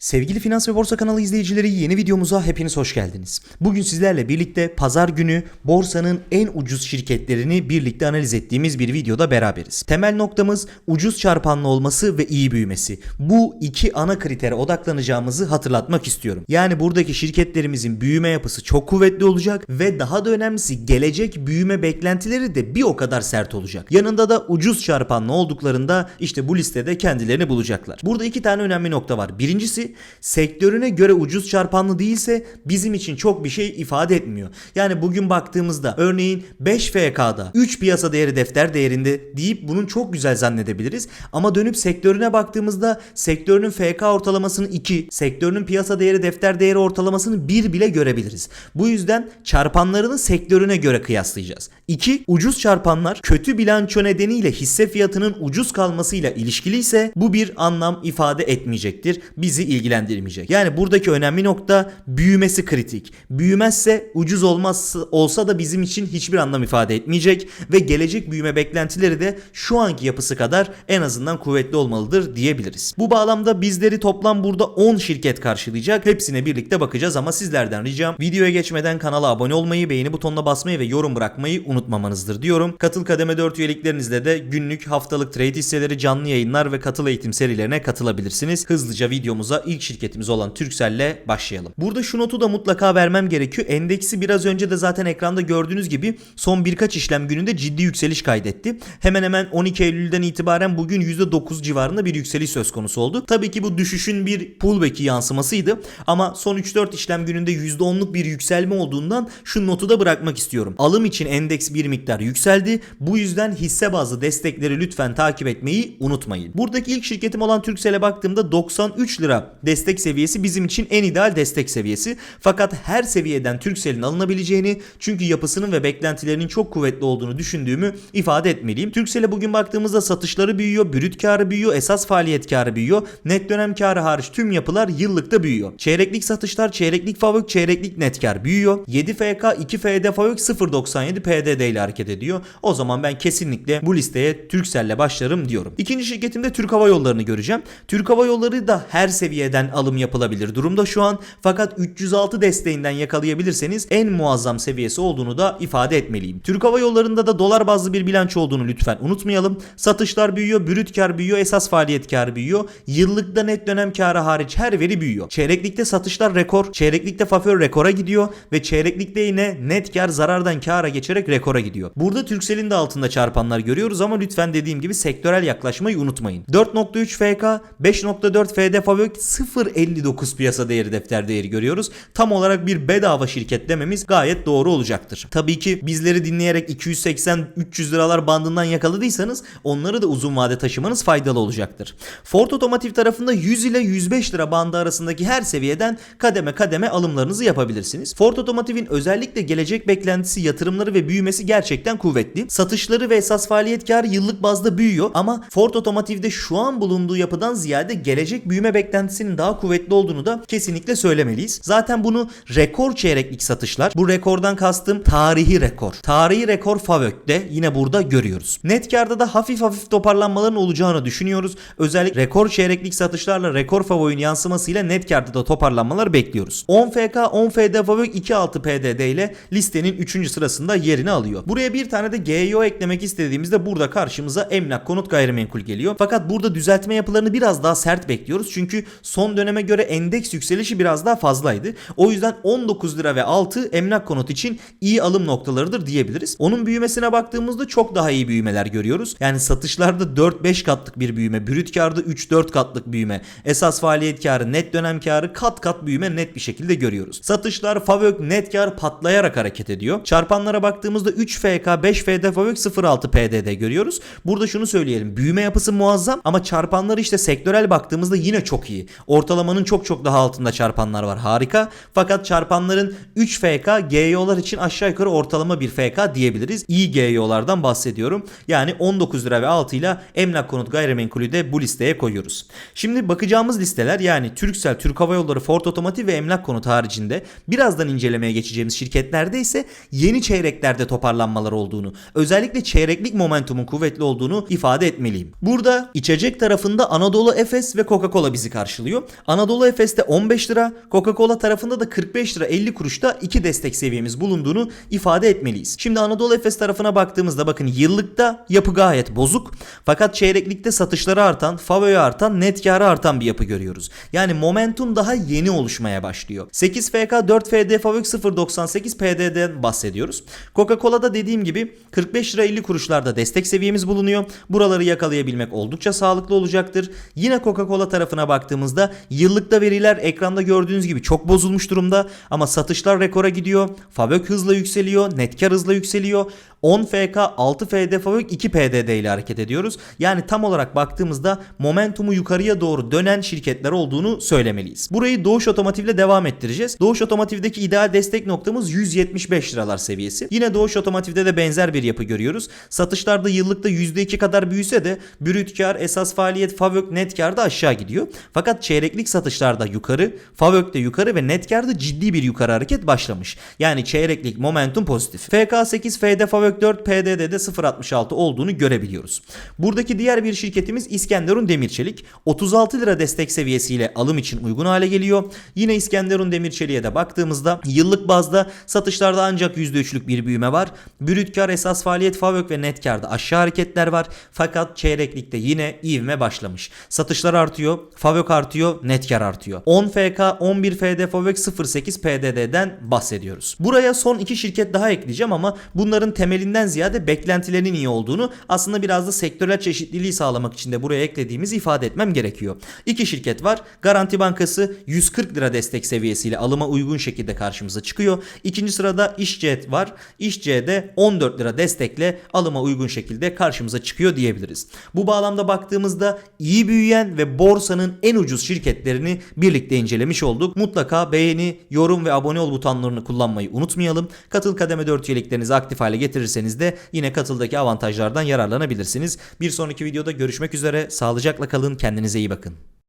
Sevgili Finans ve Borsa kanalı izleyicileri yeni videomuza hepiniz hoş geldiniz. Bugün sizlerle birlikte pazar günü borsanın en ucuz şirketlerini birlikte analiz ettiğimiz bir videoda beraberiz. Temel noktamız ucuz çarpanlı olması ve iyi büyümesi. Bu iki ana kritere odaklanacağımızı hatırlatmak istiyorum. Yani buradaki şirketlerimizin büyüme yapısı çok kuvvetli olacak ve daha da önemlisi gelecek büyüme beklentileri de bir o kadar sert olacak. Yanında da ucuz çarpanlı olduklarında işte bu listede kendilerini bulacaklar. Burada iki tane önemli nokta var. Birincisi sektörüne göre ucuz çarpanlı değilse bizim için çok bir şey ifade etmiyor. Yani bugün baktığımızda örneğin 5 FK'da 3 piyasa değeri defter değerinde deyip bunun çok güzel zannedebiliriz. Ama dönüp sektörüne baktığımızda sektörünün FK ortalamasını 2, sektörünün piyasa değeri defter değeri ortalamasını 1 bile görebiliriz. Bu yüzden çarpanlarını sektörüne göre kıyaslayacağız. 2. Ucuz çarpanlar kötü bilanço nedeniyle hisse fiyatının ucuz kalmasıyla ilişkili ise bu bir anlam ifade etmeyecektir. Bizi ilgilendirmeyecek. Yani buradaki önemli nokta büyümesi kritik. Büyümezse ucuz olmaz olsa da bizim için hiçbir anlam ifade etmeyecek ve gelecek büyüme beklentileri de şu anki yapısı kadar en azından kuvvetli olmalıdır diyebiliriz. Bu bağlamda bizleri toplam burada 10 şirket karşılayacak. Hepsine birlikte bakacağız ama sizlerden ricam videoya geçmeden kanala abone olmayı, beğeni butonuna basmayı ve yorum bırakmayı unutmamanızdır diyorum. Katıl kademe 4 üyeliklerinizle de günlük haftalık trade hisseleri, canlı yayınlar ve katıl eğitim serilerine katılabilirsiniz. Hızlıca videomuza ilk şirketimiz olan Turkcell'le başlayalım. Burada şu notu da mutlaka vermem gerekiyor. Endeksi biraz önce de zaten ekranda gördüğünüz gibi son birkaç işlem gününde ciddi yükseliş kaydetti. Hemen hemen 12 Eylül'den itibaren bugün %9 civarında bir yükseliş söz konusu oldu. Tabii ki bu düşüşün bir pullback'i yansımasıydı ama son 3-4 işlem gününde %10'luk bir yükselme olduğundan şu notu da bırakmak istiyorum. Alım için endeks bir miktar yükseldi. Bu yüzden hisse bazlı destekleri lütfen takip etmeyi unutmayın. Buradaki ilk şirketim olan Turkcell'e baktığımda 93 lira destek seviyesi bizim için en ideal destek seviyesi. Fakat her seviyeden Turkcell'in alınabileceğini çünkü yapısının ve beklentilerinin çok kuvvetli olduğunu düşündüğümü ifade etmeliyim. Turkcell'e bugün baktığımızda satışları büyüyor, brüt karı büyüyor, esas faaliyet karı büyüyor. Net dönem karı hariç tüm yapılar yıllıkta büyüyor. Çeyreklik satışlar, çeyreklik FAVÖK, çeyreklik net kar büyüyor. 7 FK, 2 FD FAVÖK 0.97 PDD ile hareket ediyor. O zaman ben kesinlikle bu listeye Turkcell'le başlarım diyorum. İkinci şirketimde Türk Hava Yolları'nı göreceğim. Türk Hava Yolları da her seviyeden alım yapılabilir durumda şu an. Fakat 306 desteğinden yakalayabilirseniz en muazzam seviyesi olduğunu da ifade etmeliyim. Türk Hava Yolları'nda da dolar bazlı bir bilanço olduğunu lütfen unutmayalım. Satışlar büyüyor, brüt kar büyüyor, esas faaliyet karı büyüyor. Yıllıkta net dönem karı hariç her veri büyüyor. Çeyreklikte satışlar rekor, çeyreklikte FAFÖR rekora gidiyor ve çeyreklikte yine net kar zarardan kara geçerek rekora gidiyor. Burada Turkcell'in de altında çarpanlar görüyoruz ama lütfen dediğim gibi sektörel yaklaşmayı unutmayın. 4.3 FK, 5.4 FD FAVÖK 0.59 piyasa değeri defter değeri görüyoruz. Tam olarak bir bedava şirket dememiz gayet doğru olacaktır. Tabii ki bizleri dinleyerek 280-300 liralar bandından yakaladıysanız onları da uzun vade taşımanız faydalı olacaktır. Ford Otomotiv tarafında 100 ile 105 lira bandı arasındaki her seviyeden kademe kademe alımlarınızı yapabilirsiniz. Ford Otomotiv'in özellikle gelecek beklentisi, yatırımları ve büyümesi gerçekten kuvvetli. Satışları ve esas faaliyet karı yıllık bazda büyüyor ama Ford Otomotiv'de şu an bulunduğu yapıdan ziyade gelecek büyüme beklentisinin daha kuvvetli olduğunu da kesinlikle söylemeliyiz. Zaten bunu rekor çeyreklik satışlar. Bu rekordan kastım tarihi rekor. Tarihi rekor Favök'te yine burada görüyoruz. Net karda da hafif hafif toparlanmaların olacağını düşünüyoruz. Özellikle rekor çeyreklik satışlarla rekor Favo'nun yansımasıyla net karda da toparlanmalar bekliyoruz. 10 FK 10 FD Favök 2.6 PDD ile listenin 3. sırasında yerini alıyor. Buraya bir tane de GEO eklemek istediğimizde burada karşımıza emlak konut gayrimenkul geliyor. Fakat burada düzeltme yapılarını biraz daha sert bekliyoruz. Çünkü son döneme göre endeks yükselişi biraz daha fazlaydı. O yüzden 19 lira ve 6 emlak konut için iyi alım noktalarıdır diyebiliriz. Onun büyümesine baktığımızda çok daha iyi büyümeler görüyoruz. Yani satışlarda 4-5 katlık bir büyüme, brüt karda 3-4 katlık büyüme, esas faaliyet karı, net dönem karı kat kat büyüme net bir şekilde görüyoruz. Satışlar FAVÖK net kar patlayarak hareket ediyor. Çarpanlara baktığımızda 3 FK, 5 FD FAVÖK 0.6 PDD görüyoruz. Burada şunu söyleyelim. Büyüme yapısı muazzam ama çarpanları işte sektörel baktığımızda yine çok iyi. Ortalamanın çok çok daha altında çarpanlar var. Harika. Fakat çarpanların 3 FK GEO'lar için aşağı yukarı ortalama bir FK diyebiliriz. İyi GEO'lardan bahsediyorum. Yani 19 lira ve 6 ile emlak konut gayrimenkulü de bu listeye koyuyoruz. Şimdi bakacağımız listeler yani Turkcell, Türk Hava Yolları, Ford Otomotiv ve emlak konut haricinde birazdan incelemeye geçeceğimiz şirketlerde ise yeni çeyreklerde toparlanmalar olduğunu, özellikle çeyreklik momentumun kuvvetli olduğunu ifade etmeliyim. Burada içecek tarafında Anadolu Efes ve Coca-Cola bizi karşılıyor. Gidiyor. Anadolu Efes'te 15 lira, Coca-Cola tarafında da 45 lira 50 kuruşta iki destek seviyemiz bulunduğunu ifade etmeliyiz. Şimdi Anadolu Efes tarafına baktığımızda bakın yıllıkta yapı gayet bozuk. Fakat çeyreklikte satışları artan, favori artan, net karı artan bir yapı görüyoruz. Yani momentum daha yeni oluşmaya başlıyor. 8 FK 4 FD Favök 0.98 PD'den bahsediyoruz. Coca-Cola'da dediğim gibi 45 lira 50 kuruşlarda destek seviyemiz bulunuyor. Buraları yakalayabilmek oldukça sağlıklı olacaktır. Yine Coca-Cola tarafına baktığımızda yıllıkta veriler ekranda gördüğünüz gibi çok bozulmuş durumda ama satışlar rekora gidiyor. Favök hızla yükseliyor, net kar hızla yükseliyor. 10 FK 6 FD Favök 2 PDD ile hareket ediyoruz. Yani tam olarak baktığımızda momentumu yukarıya doğru dönen şirketler olduğunu söylemeliyiz. Burayı Doğuş Otomotiv'le devam ettireceğiz. Doğuş Otomotiv'deki ideal destek noktamız 175 liralar seviyesi. Yine Doğuş Otomotiv'de de benzer bir yapı görüyoruz. Satışlarda yıllıkta %2 kadar büyüse de brüt kar, esas faaliyet, favök, net kar da aşağı gidiyor. Fakat çeyreklik satışlarda yukarı, favök de yukarı ve net karda ciddi bir yukarı hareket başlamış. Yani çeyreklik momentum pozitif. FK8, FD favök 4, PDD'de 0.66 olduğunu görebiliyoruz. Buradaki diğer bir şirketimiz İskenderun Demirçelik. 36 lira destek seviyesiyle alım için uygun hale geliyor. Yine İskenderun Demirçelik'e de baktığımızda yıllık bazda satışlarda ancak %3'lük bir büyüme var. Brüt kar, esas faaliyet, favök ve net karda aşağı hareketler var. Fakat çeyreklikte yine ivme başlamış. Satışlar artıyor, favök artıyor, net kar artıyor. 10 FK, 11 FD favök 08 PDD'den bahsediyoruz. Buraya son iki şirket daha ekleyeceğim ama bunların temelinden ziyade beklentilerinin iyi olduğunu aslında biraz da sektörel çeşitliliği sağlamak için de buraya eklediğimizi ifade etmem gerekiyor. İki şirket var. Garanti Bankası 140 lira destek seviyesiyle alıma uygun şekilde karşımıza çıkıyor. İkinci sırada İşcet var. İşcet'de 14 lira destekle alıma uygun şekilde karşımıza çıkıyor diyebiliriz. Bu bağlamda baktığımızda iyi büyüyen ve borsanın en ucuz şirketlerini birlikte incelemiş olduk. Mutlaka beğeni, yorum ve abone ol butonlarını kullanmayı unutmayalım. Katıl kademe 4 üyeliklerinizi aktif hale getirirseniz de yine katıldaki avantajlardan yararlanabilirsiniz. Bir sonraki videoda görüşmek üzere. Sağlıcakla kalın. Kendinize iyi bakın.